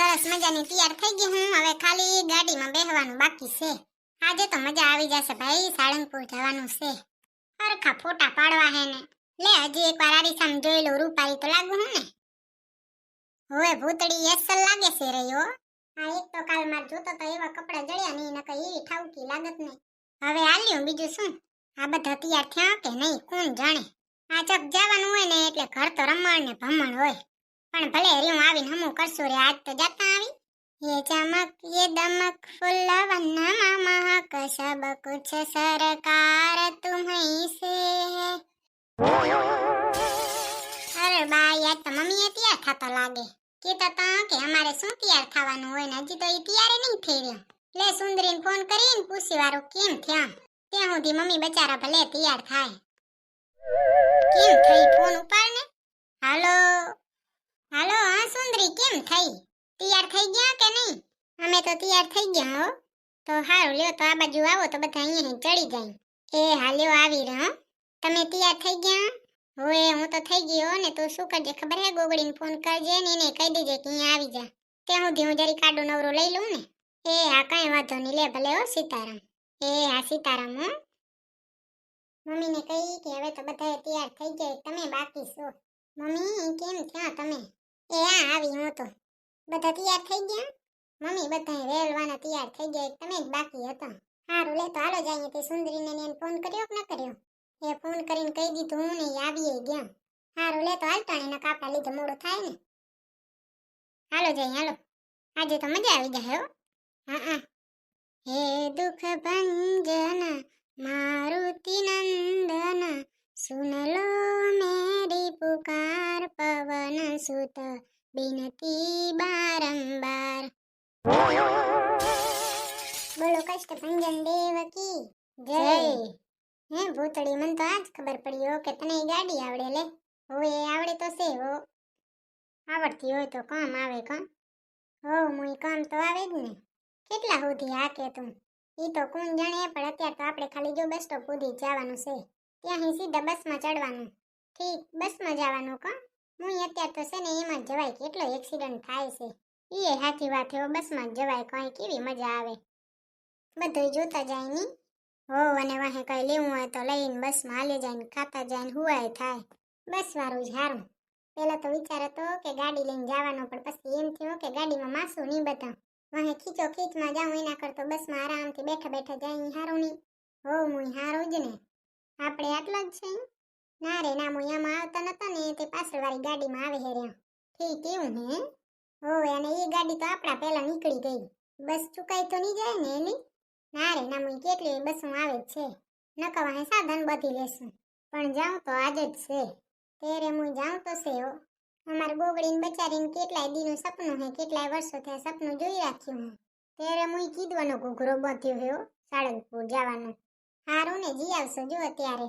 સરસ મજાની તૈયાર થઈ ગઈ હું. હવે ખાલી ગાડીમાં બેહવાનું બાકી છે. આજે તો મજા આવી જશે ભાઈ. સાળંગપુર જવાનું છે. હરખા ફોટા પાડવા હે ને. લે, હજી એકવાર આરીસામ જોઈ લઉં. રૂપારી તો લાગુ હું ને. હવે ભૂતડી એસલ લાગે છે રહ્યો આ એક તો કાલ માર જોતો તો એવા કપડા જડ્યા નહીં, નકર એવી ઠાવકી લાગત નહીં. હવે આલ્યું બીજું શું? આ બધા તૈયાર થયા કે નહીં? કોણ જાણે આ ચક જવાનું હોય ને એટલે ઘર તો રમણ ને ભમણ હોય પણ ભલે રહ્યું આવીને હમું કરશું રે આજ તો જાતા આવી ये चमक ये दमक फुल्लवन्नमा महक सब कुछ सरकार तुम्हीं से है અરે બા યાર તો મમ્મીએ તૈયાર થતા લાગે કીધા તા કે અમારે શું તૈયાર થવાનું હોય ને હજી તો એ તૈયાર નહીં થઈ રહ્યો લે સુંદરીને ફોન કરીને પૂછી વાળું કેમ થયા ત્યાં સુધી મમ્મી બચારા ભલે તૈયાર થાય કેમ થઈ ફોન ઉપાડ ને હાલો હાલો, હા સુંદરી, કેમ થઈ? તૈયાર થઈ ગયા કે નહીં? અમે તો તૈયાર થઈ ગયા હો. તો હારું, લ્યો, તો આ બાજુ આવો, તો બધા અહીંયા ચડી જાય. એ હાલ્યો આવી રહ્યો તમે તૈયાર થઈ ગયા? હોય હું તો થઈ ગયો ને, તું શું કરજે? ખબર હે, ગોગડીને ફોન કરજે ને એને કહી દેજે કે અહીંયા આવી જા. ત્યાં સુધી હું જરી કાડો નવરો લઈ લઉં ને. એ, હા, કાંઈ વાંધો નહીં, લે, ભલે હો, સીતારામ. એ, હા, સીતારામ, હો. મમ્મીને કહી કે હવે તો બધા તૈયાર થઈ જાય તમે બાકી છો. મમ્મી, કેમ થયા તમે? એ આ આવી હું તો. બધા તૈયાર થઈ ગયા? મમ્મી બધા રેલવાના તૈયાર થઈ ગયા તમે જ બાકી હતા. સારું લે તો હાલો જઈએ તે સુંદરીને એને ફોન કર્યો કે ન કર્યો? એ ફોન કરીને કહી દીધું હું નહીં આવીએ ગયા. સારું લે તો હાલતા ટાણે ના કાપા લીધે મોડું થાય ને. હાલો જઈએ હાલો. આજે તો મજા આવી જાય હો. હા હા. હે દુઃખ ભંજન, મારુતિ નંદન સુન લો મેરી પુકાર પવન સુત બિનતી બારંબાર બોલો કષ્ટ ભંજન દેવકી જય હે ભૂતળી મને તો આજ ખબર પડી હો કે તને ગાડી આવડે લે હવે આવડે તો છે હો આવડતી હોય તો કામ આવે કામ। હો મુઈ કામ તો આવે જ ને। કેટલા સુધી હાકે તું? ઈ તો કોણ જાણે પણ અત્યારે તો આપણે ખાલી જો બસ સ્ટોપ સુધી જવાનું છે। ત્યાંથી સીધા બસમાં ચડવાનું. ઠીક, બસમાં જવાનું કા. હું અત્યારે તો છે ને એમાં જ જવાય, કેટલો એક્સિડન્ટ થાય છે. એ સાચી વાત એવો બસમાં જ જવાય, કોઈ કેવી મજા આવે. બધું જોતા જાય ની. હો અને વાહે કઈ લેવું હોય તો લઈને બસમાં હાલી જાય ને ખાતા જાય ને હુવાય થાય. બસ વાળું જ હારું. પેલા તો વિચાર હતો કે ગાડી લઈને જવાનો, પણ પછી એમ થયો કે ગાડીમાં માસું નહીં બધા વાહે ખીચો ખીચમાં જાઉં, એના કરતો બસમાં આરામથી બેઠા બેઠા જાય હારું નહીં. હો હું હારું જ ને. આપણે આટલા જ છે ના રે, ના મુઈ આમાં આવતા નતા ને તે પાછળવાળી ગાડીમાં આવે હે રહ્યા. ઠીક એવું હે. હોવે અને એ ગાડી તો આપણા પહેલા નીકળી ગઈ. બસ ચૂકાઈ તો નહીં જાય ને એની? ના રે, ના મુઈ કેટલી બસો આવે જ છે. નકા વાહે સાધન બધી લેશું. પણ જાઉં તો આજે જ છે. તેરે હું જાઉં તો છે હો. અમાર ગોગડીને બચારીને કેટલાય દીનું સપનું હે, કેટલાય વર્ષો થયા સપનું જોઈ રાખ્યું હે. ત્યારે મુઈ કીધવાનો ઘૂઘરો બાંધ્યો હે હો, સાળંગપુર જવાનું. હારું ને જી આવશો જો અત્યારે.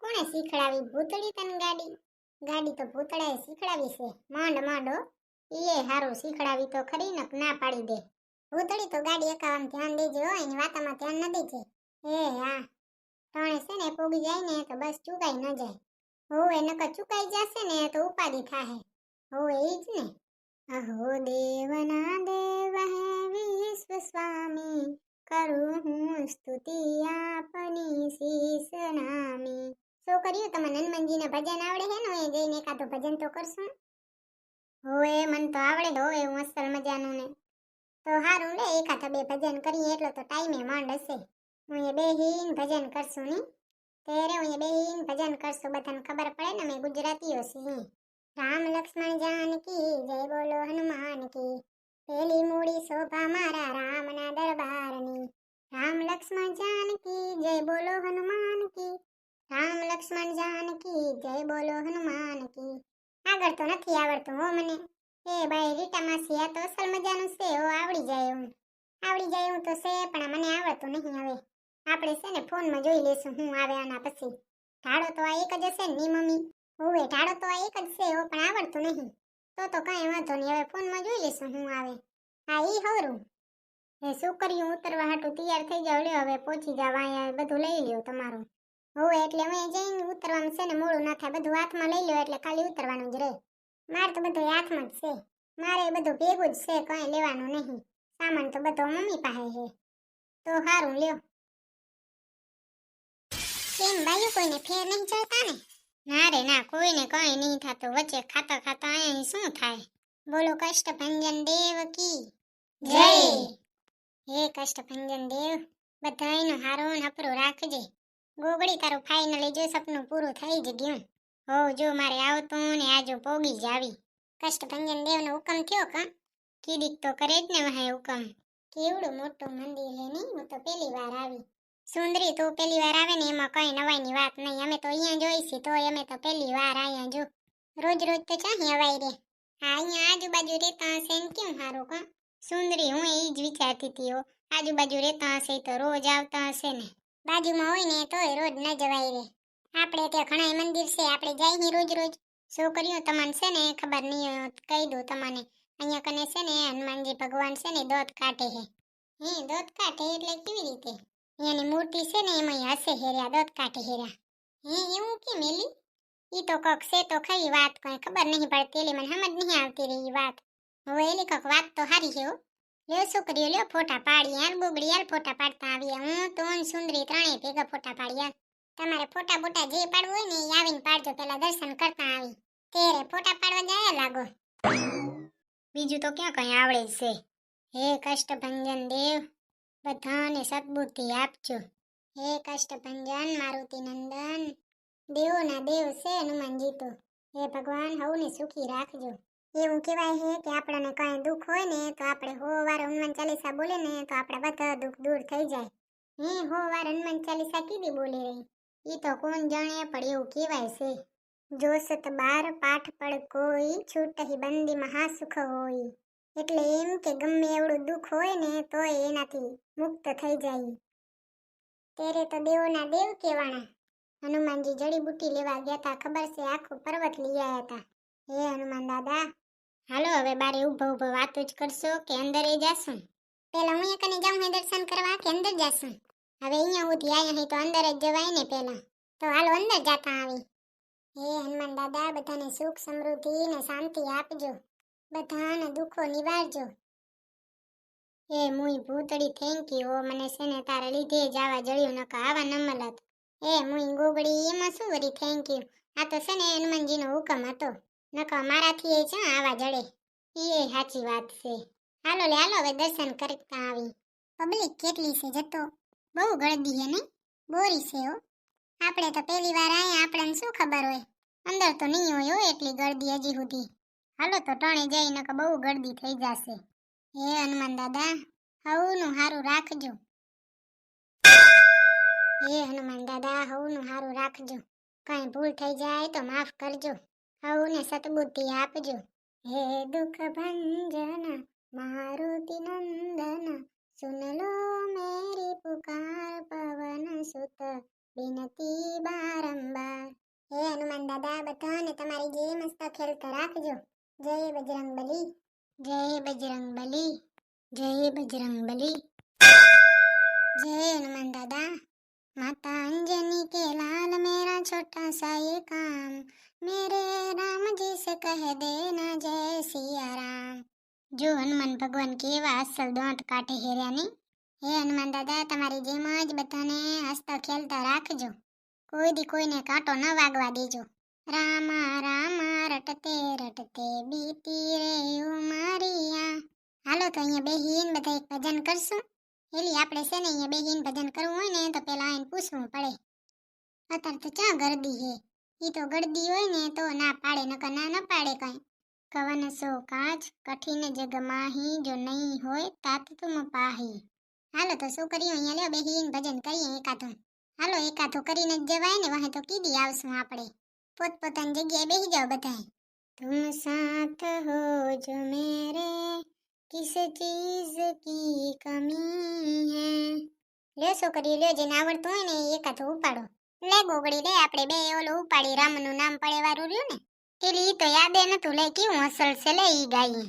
કોણે શીખડાવી ભૂતળી તન ગાડી? ગાડી તો ભૂતળાએ શીખડાવી છે. માંડ, માંડો હો. ઈએ હારું શીખડાવી તો ખરી નક ના પાડી દે. ભૂતળી તો ગાડી એકાવામાં ધ્યાન દેજે હો, એની વાતામાં ધ્યાન ન દેજે. એ હા. તણે છે ને પોગી જાય ને તો બસ ચૂકાઈ ન જાય. હોવે, નકર ચૂકાઈ જશે ને તો ઉપાધિ થાહે. હોવે એ જ ને. અહો દેવના દેવ હે વિશ્વ સ્વામી. કરું હું સ્તુતિ આપની શીશ નામી. શું કર્યું? તમારે હનુમાનજીના ભજન આવડે છે ને? એ જઈને એકાદું ભજન તો કરશું. હોવે, મને તો આવડે હોવે, હું અસલ મજાનું ને. તો હારું લે, એકાદ બે ભજન કરીએ, એટલો તો ટાઈમે માંડ હશે. હું એ બેહીન ભજન કરશું ની. તેરે હું એ બેહીન ભજન કરશું, બધાને ખબર પડે ને, અમે ગુજરાતીઓ છીએ. રામ લક્ષ્મણ જાનકી, જય બોલો હનુમાન કી પેલી મૂડી શોભા મારા રામના દરબારની. રામ લક્ષ્મણ જાનકી, જય બોલો હનુમાન કી રામ લક્ષ્મણ જાનકી, જય બોલો હનુમાન કી આગળ તો નથી આવડતું હો મને. એ ભાઈ રીટા માસી, આ તો અસલ મજાનું છે હો, આવડી જાય હું આવડી જાય હું તો છે, પણ મને આવડતું નહીં હવે. આપણે છે ને ફોનમાં જોઈ લેશું હું આવે આના પછી. ઢાળો તો આ એક જ હશે ને મમ્મી. હોવે ઢાળો તો આ એક જ છે હો, પણ આવડતું નહીં. તો તો કાંઈ વાંધો નહીં, હવે ફોનમાં જોઈ લઈશું હું આવે. હા એ હવરું. એ શું કર્યું ઉતરવા હાટું તૈયાર થઈ જાવ, લ્યો, હવે પહોંચી જાવ, અહીંયા બધું લઈ લ્યો તમારું. હોવે, એટલે અમે જઈને ઉતરવાનું છે ને, મોડું ના થાય, બધું હાથમાં લઈ લ્યો, એટલે ખાલી ઉતરવાનું જ રહે. મારે તો બધું હાથમાં જ છે. મારે બધું ભેગું જ છે, કંઈ લેવાનું નહીં. સામાન તો બધો મમ્મી પાસે છે. તો સારું લ્યો. કેમ બાયું કોઈને ફેર નહીં ચડતા ને? ના રે ના કોઈને કઈ નહીં થતું. વચ્ચે ખાતા ખાતા અહીંયા શું થાય? બોલો કષ્ટભંજન દેવ કી જય. હે કષ્ટભંજન દેવ બધાયનું હારો નપરું રાખજે. ગોગડી તારું ફાઇનલી જો સપનું પૂરું થઈ જ ગયું. હો જો મારે આવતું ને આજો પોગી જ આવી. કષ્ટભંજન દેવનો હુકમ થયો કા? કીડીક તો કરે જ ને વહાય હુકમ. કેવડું મોટું મંદિર હે નહીં? હું તો પહેલી વાર આવી. સુંદરી, તું પહેલી વાર આવે ને એમાં કઈ નવાઈની વાત નહીં. અમે તો અહીંયા જોઈશી તો અમે તો પહેલી વાર અહીંયા જો. રોજ રોજ તો ચાહી અવાય રે. હા, અહીંયા આજુબાજુ રહેતા હશે ને કેમ સારું કા? સુંદરી, હું એ જ વિચારતી હતી હો. આજુબાજુ રહેતા હશે તો રોજ આવતા હશે ને. બાજુમાં હોય ને તોય રોજ ન જવાય રે. આપણે ત્યાં ઘણા મંદિર છે, આપણે જઈએ રોજ રોજ છોકરીઓ તમને છે ને ખબર નહીં હોય તો કહી દઉં તમને. અહીંયા કને છે ને હનુમાનજી ભગવાન છે ને દોત કાઢે છે. હે, દોત કાઢે એટલે કેવી રીતે? અહીંયાની મૂર્તિ છે ને એમાં હશે હેર્યા દોત કાઢે હેર્યા હે એવું કેમ એલી ઈ તો કોક છે તો ખરી વાત કઈ ખબર નહીં પડતી એલી મને સમજ નહીં આવતી રહી ઈ વાત હવે એલી કોક વાત તો હારી છે હો લ્યો છોકરીઓ લ્યો ફોટા પાડી યાર બોગડી યાર ફોટા પાડતા આવીએ હું તો ને સુંદરી ત્રણેય ભેગા ફોટા પાડી યાર તમારે ફોટા બોટા જે પાડવું હોય ને એ આવીને પાડજો પેલા દર્શન કરતા આવી તેરે ફોટા પાડવા જાય લાગો બીજું તો ક્યાં કઈ આવડે છે હે કષ્ટભંજન દેવ બધાને સદબુદ્ધિ આપજો. હે કષ્ટભંજન, મારુતિ નંદન. દેવોના દેવ છે હનુમાનજી તો હે ભગવાન, હવને સુખી રાખજો. એવું કહેવાય છે કે આપણને કઈ દુઃખ હોય ને તો આપણે હો વાર હનુમાન ચાલીસા બોલે ને તો આપણા બધા દુઃખ દૂર થઈ જાય. હે હો વાર હનુમાન ચાલીસા કીધી બોલે રહી એ તો કોણ જાણે પણ એવું કહેવાય છે. જોસત બાર પાઠ પડ કોઈ છૂટહી બંદી મહાસુખ હોય. એટલે એમ કે ગમે એવડું દુઃખ હોય ને તોય એનાથી મુક્ત થઈ જાય. ત્યારે તો દેવોના દેવ કહેવાના હનુમાનજી જડીબુટ્ટી લેવા ગયા હતા ખબર છે? આખો પર્વત લઈ આવ્યા હતા હે હનુમાન દાદા, હાલો હવે બારે ઊભો ઊભો વાતો જ કરશો કે અંદર એ જાશું? પેલા હું કને જાઉં હે દર્શન કરવા કે અંદર જાશું? હવે અહીંયા હું આયા હે તો અંદર જ જવાય ને પેલા. તો હાલો અંદર જાતા આવી. હે હનુમાન દાદા, બધાને સુખ સમૃદ્ધિ ને શાંતિ આપજો. બધાના દુઃખો નિવારજો. એ મુઈ ભૂતડી થેન્ક યુ મને છે ને તારે લીધે જ આવા જળ્યું નકા, આવા ન એ મુઈ ગોગડી એમાં શું વળી થેન્ક યુ આ તો છે ને હનુમાનજીનો હુકમ હતો. નકા મારાથી એ છે આવા જડે. એ સાચી વાત છે. હાલો લે, હાલો હવે દર્શન કરતા આવી પબ્લિક કેટલી છે જતો. બહુ ગળદી હે ને બોરી છે હો. આપણે તો પહેલી વાર આયા, આપણને શું ખબર હોય? અંદર તો નહીં હોય હો એટલી ગળદી હજી સુધી. હાલો તો ટણે જઈને કે બહુ ગળદી થઈ જશે. હે હનુમાન દાદા, હવનું હારું રાખજો. હે હનુમાન દાદા, હવનું હારું રાખજો. કઈ ભૂલ થઈ જાય તો માફ કરજો. હવને સતબુદ્ધિ આપજો. હે દુઃખ ભંજન, મારુતિ નંદન, સુન લો મેરી પુકાર પવન સુત, વિનતી બારંબાર. હે હનુમાન દાદા, બધાને તમારી જે મસ્ત ખેલતા રાખજો. જય બજરંગબલી જય બજરંગબલી જય બજરંગબલી જય હનુમાન દાદા, માતા અંજની કે લાલ મેરા છોટા સા યે કામ. મેરે રામ રામજી સે કહે દેના જય સિયા રામ જો હનુમાન ભગવાન કેવા અસલ દોંત કાઢે હેર્યાની હે હનુમાન દાદા, તમારી જેમ જ બધાને હસતા ખેલતા રાખજો. કોઈ દી કોઈને કાંટો ન વાગવા દેજો. રામા રામા, રટતે રટતે બીતી રે ઉમરિયા. હાલો તો અહીંયા બેહીન બધા એક ભજન કરશું. એલી આપણે છે ને અહીંયા બેહીન ભજન કરવું હોય ને, તો પેલા આઈને પૂછવું પડે. અત્યારે તો ક્યાં ગરદી હે? ઈ તો ગરદી હોય ને, તો ના પાડે, નકર ના ન પાડે કઈ. કવન સો કાજ, કઠિન જગ માહી, જો નહીં હોય, તાત તુમ પાહી. હાલો તો શું કર્યું અહીંયા લ્યો બેહીન ભજન કરીએ એકાથું હાલો એકાથું કરીને જ જવાય ને, વાહે તો કીધી આવશું આપણે. પોતપોતાની જગ્યાએ બેસી જાઓ બધાય તુમ સાથ હો જો મેરે किस चीज की कमी है લ્યો છોકરી લ્યો જેને આવડતું હોય ને એ એકાથો ઉપાડો લે ગોગડી લે આપણે બે ઓલો ઉપાડી રામનું નામ પડે વાળું રહ્યું ને એટલે ઈ તો યાદે નતું લે કેવું અસલ છે લે ઈ ગાઈ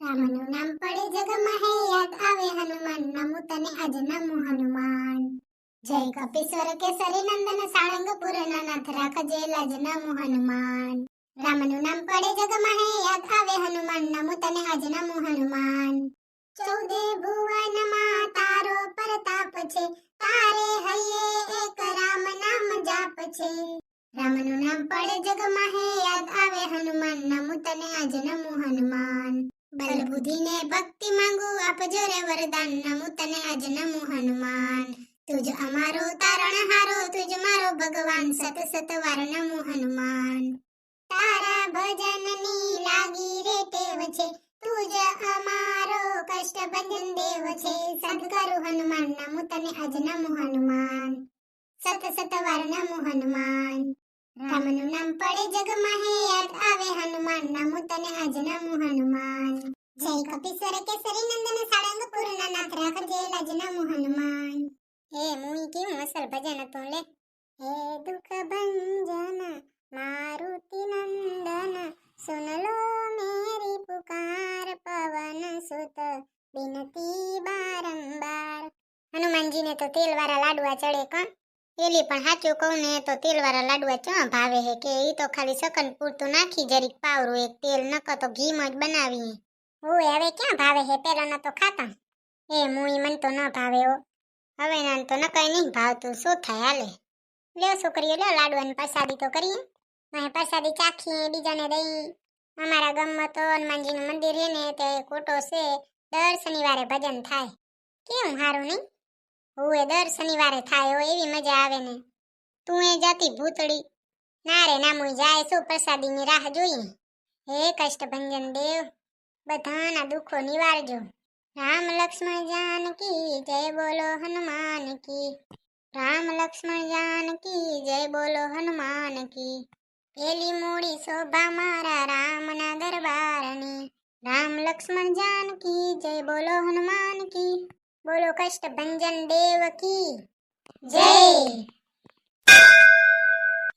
રામનું નામ પડે જગમાં હે યાદ આવે હનુમાન નમુ તને આજ નમો હનુમાન જય કપીશ્વર કેસરી નંદન સાળંગપુર નાથ રાખજે લાજ નમો હનુમાન. રામનું નામ પડે જગમાં હે યાદ આવે હનુમાન. નમો તને આજ નમો હનુમાન. ચૌદે ભુવનમાં તારો પ્રતાપ છે. તારે હૈયે એક રામ નામ જાપ છે. રામનું નામ પડે જગમાં હે યાદ આવે હનુમાન. નમો તને આજ નમો હનુમાન. બલ બુદ્ધિ ને ભક્તિ માંગુ, આપજો રે વરદાન. નમો તને આજ નમો હનુમાન. તુજ અમારો તારણ હારો, તુજ મારો ભગવાન સત સત વાર નમો હનુમાન. તારા ભજનની લાગી રે ટેવ છે, તુજ અમારો કષ્ટ ભજન દેવ છે. સદગરુ હનુમાન નમો તને આજ નમો હનુમાન. સત સત વાર નમો હનુમાન. રામનું નામ પડે જગમાં હે, યાદ આવે હનુમાન નમો તને આજ નમો હનુમાન. જય કપીશ્વર કેસરી નંદન સાળંગ પૂર્ણ નાથ રાખજે લાજ નમો હનુમાન. હે મુઈ કેવું અસલ ભજન હતું લે હે દુઃખ ભંજન મારુતિ નંદન સુન લો મેરી પુકાર પવન સુત બિનતી બારંબાર હનુમાનજીને તો તેલવાળા લાડવા ચડે કોણ એલી પણ સાચું કહું ને તો તેલવાળા લાડવા ચા ભાવે હે કે એ તો ખાલી સકન પૂરતું નાખી જરીક પાવરું એક તેલ નક તો ઘીમાં જ બનાવીએ ઓય હવે ક્યાં ભાવે હે પેલા તો ખાતા એ મુઈ મન તો ન ભાવે હો હવે નાન તો નકાઈ નહીં ભાવતું. શું થાય હાલે? લ્યો છોકરીઓ, લ્યો લાડવાની પ્રસાદી તો કરીએ. અહીં પ્રસાદી ચાખીએ, બીજાને દઈ અમારા ગામમાં તો હનુમાનજીનું મંદિર છે ને તે કોટો છે. દર શનિવારે ભજન થાય. કેવું સારું નહીં? હું એ દર શનિવારે થાય હોય એવી મજા આવે ને. તું એ જાતી ભૂતળી. ના રે, ના જાય. શું પ્રસાદીની રાહ જોઈએ? હે કષ્ટભંજન દેવ, બધાના દુઃખો નિવારજો. રામ લક્ષ્મણ જાનકી જય બોલો હનુમાન કી રામ લક્ષ્મણ જાનકી જય બોલો હનુમાન કી પેલી મૂડી શોભા મારા રામના દરબારની. રામ લક્ષ્મણ જાનકી જય બોલો હનુમાન કી બોલો કષ્ટભંજન દેવ કી જય!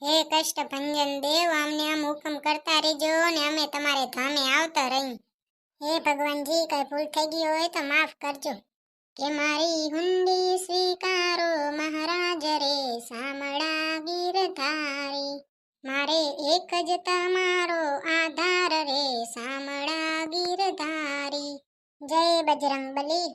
હે કષ્ટભંજન દેવ અમને આમ હુકમ કરતા રહેજો ને અમે તમારે ધામે આવતા રહી હે ભગવાનજી, કઈ ભૂલ થઈ ગઈ હોય તો માફ કરજો. કે મારી હુંડી સ્વીકારો મહારાજ રે સામળા ગીરધારી મારે એક જ તમારો આધાર રે સામળા ગીરધારી જય બજરંગ બલી